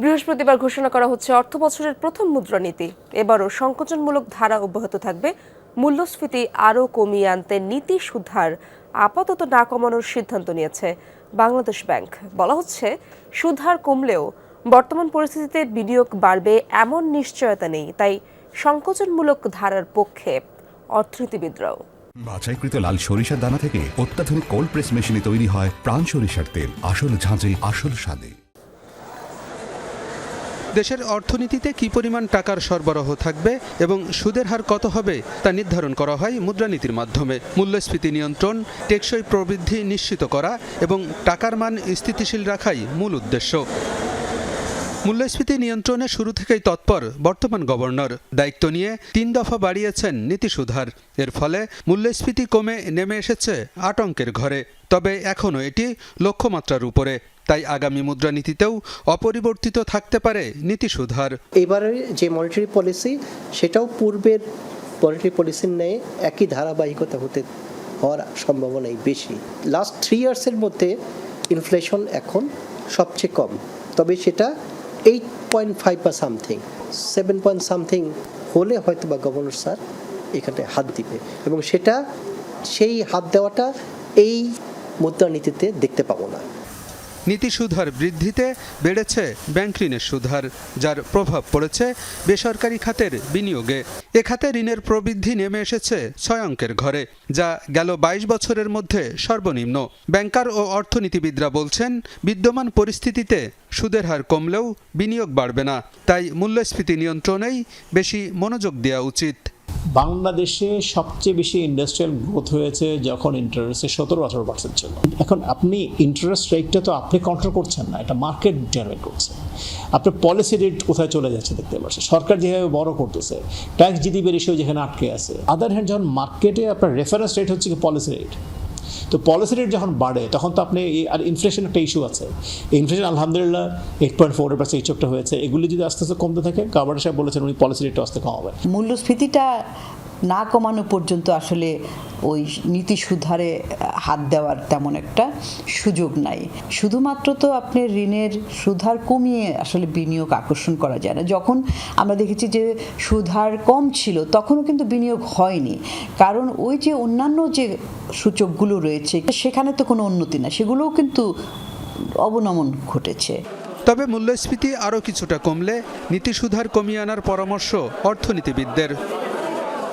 বৃহস্পতিবার ঘোষণা করা হচ্ছে অর্থ বছরের প্রথম মুদ্রানীতি। এবারও সংকোচনমূলক ধারা অব্যাহত থাকবে। মূল্যস্ফীতি আরও কমিয়ে আনতে নীতি সুধার আপাতত না কমানোর সিদ্ধান্ত নিয়েছে বাংলাদেশ ব্যাংক। বলা হচ্ছে, সুধার কমলেও বর্তমান পরিস্থিতিতে বিনিয়োগ বাড়বে এমন নিশ্চয়তা নেই, তাই সংকোচনমূলক ধারার পক্ষে অর্থনীতিবিদরাও। বাছাইকৃত লাল সরিষার দানা থেকে অত্যাধুনিক কোল্ড প্রেস মেশিনে তৈরি হয় প্রাণ সরিষার তেল। আসল ঝাঁঝে, আসল স্বাদে। দেশের অর্থনীতিতে কি পরিমাণ টাকার সরবরাহ থাকবে এবং সুদের হার কত হবে তা নির্ধারণ করা হয় মুদ্রানীতির মাধ্যমে। মূল্যস্ফীতি নিয়ন্ত্রণ, টেকসই প্রবৃদ্ধি নিশ্চিত করা এবং টাকার মান স্থিতিশীল রাখাই মূল উদ্দেশ্য। মূল্যস্ফীতি নিয়ন্ত্রণে শুরু থেকেই তৎপর বর্তমান গভর্নর। দায়িত্ব নিয়ে তিন দফা বাড়িয়েছেন নীতি সুধার। এর ফলে মূল্যস্ফীতি কমে নেমে এসেছে আতঙ্কের ঘরে। তবে এখনও এটি লক্ষ্যমাত্রার উপরে। তাই আগামী মুদ্রানীতিতেও অপরিবর্তিত থাকতে পারে নীতি সুধার। এবারে যে মনিটারি পলিসি সেটাও পূর্বের মনিটারি পলিসির ন্যায় একই ধারাবাহিকতা হতে হওয়ার সম্ভাবনাই বেশি। লাস্ট থ্রি ইয়ার্সের মধ্যে ইনফ্লেশন এখন সবচেয়ে কম। তবে সেটা এইট পয়েন্ট ফাইভ বা সামথিং সেভেন পয়েন্ট সামথিং হলে হয়তো বা গভর্নর স্যার এখানে হাত দিবে এবং সেটা সেই হাত দেওয়াটা এই মুদ্রানীতিতে দেখতে পাবো না। নীতি সুধার বৃদ্ধিতে বেড়েছে ব্যাংক ঋণের সুধার, যার প্রভাব পড়েছে বেসরকারি খাতের বিনিয়োগে। এ খাতে ঋণের প্রবৃদ্ধি নেমে এসেছে ছয় অঙ্কের ঘরে, যা গেল বাইশ বছরের মধ্যে সর্বনিম্ন। ব্যাংকার ও অর্থনীতিবিদরা বলছেন, বিদ্যমান পরিস্থিতিতে সুদের হার কমলেও বিনিয়োগ বাড়বে না, তাই মূল্যস্ফীতি নিয়ন্ত্রণেই বেশি মনোযোগ দেওয়া উচিত। বাংলাদেশে সবচেয়ে বেশি ইন্ডাস্ট্রিয়াল গ্রোথ হয়েছে যখন ইন্টারেস্টে সতেরো আঠারো পার্সেন্ট ছিল এখন আপনি ইন্টারেস্ট রেটটা তো আপনি কন্ট্রোল করছেন না, এটা মার্কেট ডিটারমেন্ট করছে। আপনার পলিসি রেট কোথায় চলে যাচ্ছে দেখতে পাচ্ছেন। সরকার যেভাবে বড় করতেছে ট্যাক্স জিডিপি রেশিও যেখানে আটকে আছে আদার হ্যান্ড যখন মার্কেটে আপনার রেফারেন্স রেট হচ্ছে কি পলিসি রেট তো পলিসি রেট যখন বাড়ে, তখন তো আপনি আর ইনফ্লেশন একটা ইস্যু আছে। ইনফ্লেশন আলহামদুলিল্লাহ এইট পয়েন্ট ফোর পার্সেন্ট এই চোখটা হয়েছে। এগুলি যদি আস্তে আস্তে কমতে থাকে গভর্নর সাহেব বলেছেন উনি পলিসি রেটটা আস্তে কমাবেন। মূল্যস্ফীতিটা না কমানো পর্যন্ত আসলে ওই নীতি সুধারে হাত দেওয়ার তেমন একটা সুযোগ নাই। শুধুমাত্র তো আপনি ঋণের সুধার কমিয়ে আসলে বিনিয়োগ আকর্ষণ করা যায় না। যখন আমরা দেখেছি যে সুধার কম ছিল, তখনও কিন্তু বিনিয়োগ হয়নি। কারণ ওই যে অন্যান্য যে সূচকগুলো রয়েছে, সেখানে তো কোনো উন্নতি না সেগুলোও কিন্তু অবনমন ঘটেছে। তবে মূল্যস্ফীতি আরও কিছুটা কমলে নীতি সুধার কমিয়ে আনার পরামর্শ অর্থনীতিবিদদের।